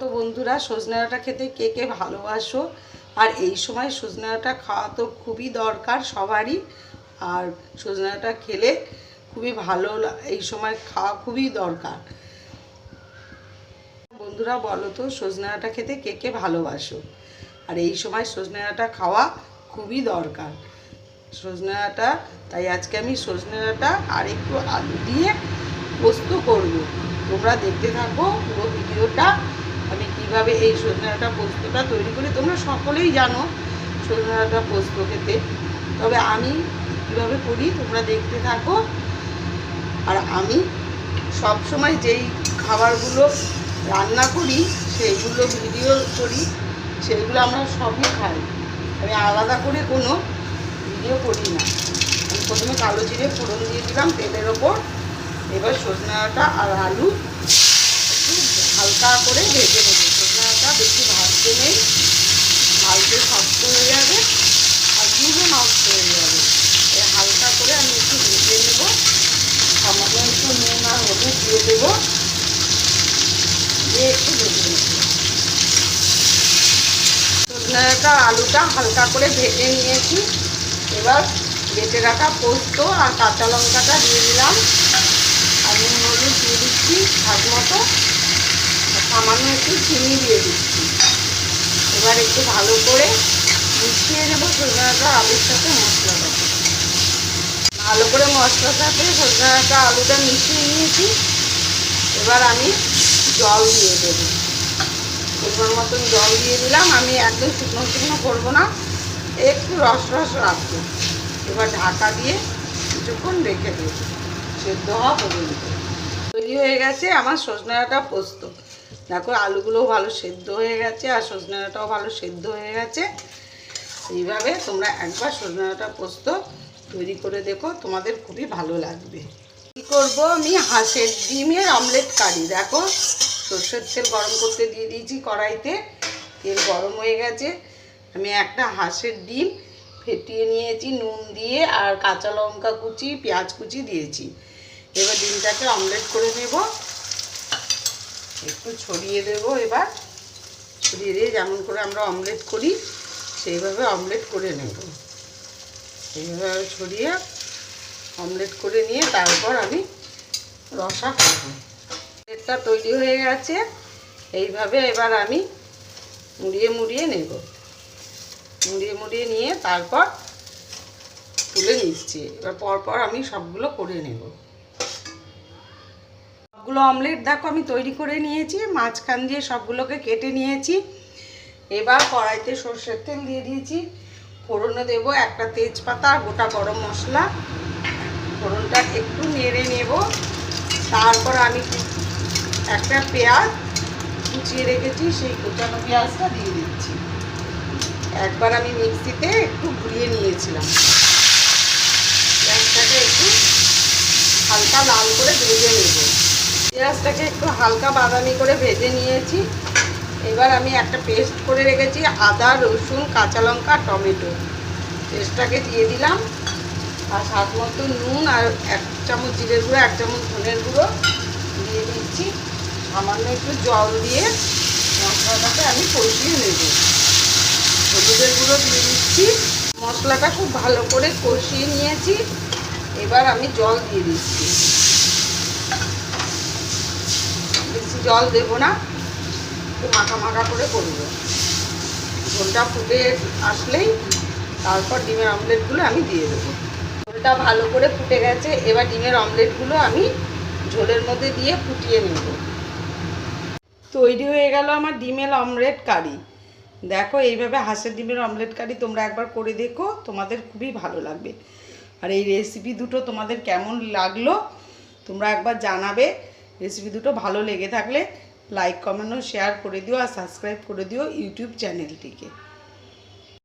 তো বন্ধুরা সজনে ডাঁটা খেতে কে কে ভালোবাসো? আর এই সময় সজনে ডাঁটা খাওয়া তো খুবই দরকার সবারই। আর সজনে ডাঁটা খেলে খুবই ভালো এই সময় খাওয়া খুবই দরকার। বন্ধুরা, বলো তো সজনে ডাঁটা খেতে কে কে ভালোবাসো? আর এই সময় সজনে ডাঁটা খাওয়া খুবই দরকার। সজনে ডাঁটা তাই আজকে আমি সজনে ডাঁটা আর একটু আলু দিয়ে পোস্ত করব। তোমরা দেখতে থাকো পুরো ভিডিওটা। আমি কীভাবে এই সজনে ডাঁটা পোস্তটা তৈরি করি, তোমরা সকলেই জানো সজনে ডাঁটা পোস্ত খেতে। তবে আমি কীভাবে করি, তোমরা দেখতে থাকো। আর আমি সব সময় যেই খাবারগুলো রান্না করি, সেইগুলো ভিডিও করি, সেইগুলো আমরা সবই খাই। আমি আলাদা করে কোনো ভিডিও করি না। আমি প্রথমে কালো জিরে ফোড়ন দিয়ে দিলাম তেলের ওপর। এবার সজনে ডাঁটা আর আলু হালকা করে ভেজে নেব। ডাঁটা বেশি ভাজতে নেই। ভাজতে শক্ত হয়ে যাবে। আর দুধও নষ্ট হয়ে যাবে। এই হালকা করে আমি একটু ভেজে নেব। সামান্য একটু নুন আর হলুদ দিয়ে দেবো। দিয়ে একটু ভেজে নেব। সজনেটা আলুটা হালকা করে ভেজে নিয়েছি। এবার বেটে রাখা পোস্ত আর কাঁচা লঙ্কাটা দিয়ে দিলাম আর নুন হলুদ দিয়ে দিচ্ছি স্বাদ মতো আর সামান্য একটু চিনি দিয়ে দিচ্ছি। এবার একটু ভালো করে মিশিয়ে নেব সজনেটা আলুর সাথে মশলাটা ভালো করে মশলার সাথে সজনেটা আলুটা মিশিয়ে নিয়েছি। এবার আমি জল দিয়ে দেবো। পরিমাণ মতন জল দিয়ে দিলাম। আমি একদম শুকনো শুকনো করব না। একটু রস রস রাখব এবার ঢাকা দিয়ে কিছুক্ষণ রেখে দেবো। সেদ্ধ হওয়া পর্যন্ত। তৈরি হয়ে গেছে আমার সজনে ডাঁটা পোস্ত। দেখো, আলুগুলোও ভালো সেদ্ধ হয়ে গেছে আর সজনে ডাঁটাও ভালো সেদ্ধ হয়ে গেছে। এইভাবে তোমরা একবার সজনে ডাঁটা পোস্ত তৈরি করে দেখো, তোমাদের খুবই ভালো লাগবে। কী করব আমি? হাঁসের ডিমের অমলেট কারি, দেখো। সর্ষের তেল গরম করতে দিয়ে দিয়েছি কড়াইতে, তেল গরম হয়ে গেছে। আমি একটা হাঁসের ডিম ফেটিয়ে নিয়েছি, নুন দিয়ে আর কাঁচা লঙ্কা কুচি, পেঁয়াজ কুচি দিয়েছি। এবার ডিমটাকে অমলেট করে নেব। একটু ছড়িয়ে দেব এবার। ছড়িয়ে দিয়ে যেমন করে আমরা অমলেট করি, সেইভাবে অমলেট করে নেব। এইভাবে ছড়িয়ে অমলেট করে নিয়ে তারপর আমি রসা করব। অমলেটটা তৈরি হয়ে গেছে। এইভাবে এবার আমি মুড়িয়ে মুড়িয়ে নেব। মুড়িয়ে মুড়িয়ে নিয়ে তারপর তুলে নিচ্ছি। এবার পরপর আমি সবগুলো করে নেব। সবগুলো অমলেট দেখো আমি তৈরি করে নিয়েছি, মাঝখান দিয়ে সবগুলোকে কেটে নিয়েছি। এবার কড়াইতে সর্ষের তেল দিয়ে দিয়েছি। ফোড়নে দেব একটা তেজপাতা আর গোটা গরম মশলা। ফোড়নটা একটু নেড়ে নেব। তারপর আমি একটা পেঁয়াজ কুচিয়ে রেখেছি, সেই কুচানো পেঁয়াজটা দিয়ে দিচ্ছি। একবার আমি মিক্সিতে একটু ঘুরিয়ে নিয়েছিলাম। পেঁয়াজটাকে একটু হালকা লাল করে ভেজে পেঁয়াজটাকে একটু হালকা বাদামি করে ভেজে নিয়েছি। এবার আমি একটা পেস্ট করে রেখেছি, আদা, রসুন, কাঁচা লঙ্কা, টমেটো। পেস্টটাকে দিয়ে দিলাম। আর স্বাদ মতো নুন আর এক চামচ জিরের গুঁড়ো, এক চামচ ধনের গুঁড়ো দিয়ে দিচ্ছি। সামান্য একটু জল দিয়ে মশলাটাকে আমি কষিয়ে নেব। হলুদের গুঁড়ো দিয়ে দিচ্ছি। মশলাটা খুব ভালো করে কষিয়ে নিয়েছি। এবার আমি জল দিয়ে দিচ্ছি বেশি জল দেবো না, একটু মাখা মাখা করে করব। ঝোলটা ফুটে আসলেই তারপর ডিমের অমলেটগুলো আমি দিয়ে দেবো। ঝোলটা ভালো করে ফুটে গেছে, এবার ডিমের অমলেটগুলো আমি ঝোলের মধ্যে দিয়ে ফুটিয়ে নেব। তৈরি হয়ে গেল আমার ডিমের অমলেট কারি। দেখো এইভাবে হাঁসের ডিমের অমলেট কারি তোমরা একবার করে দেখো, তোমাদের খুবই ভালো লাগবে। আর এই রেসিপি দুটো তোমাদের কেমন লাগল, তোমরা একবার জানাবে। রেসিপি দুটো ভালো লেগে থাকলে লাইক কমেন্ট ও শেয়ার করে দিও আর সাবস্ক্রাইব করে দিও ইউটিউব চ্যানেলটিকে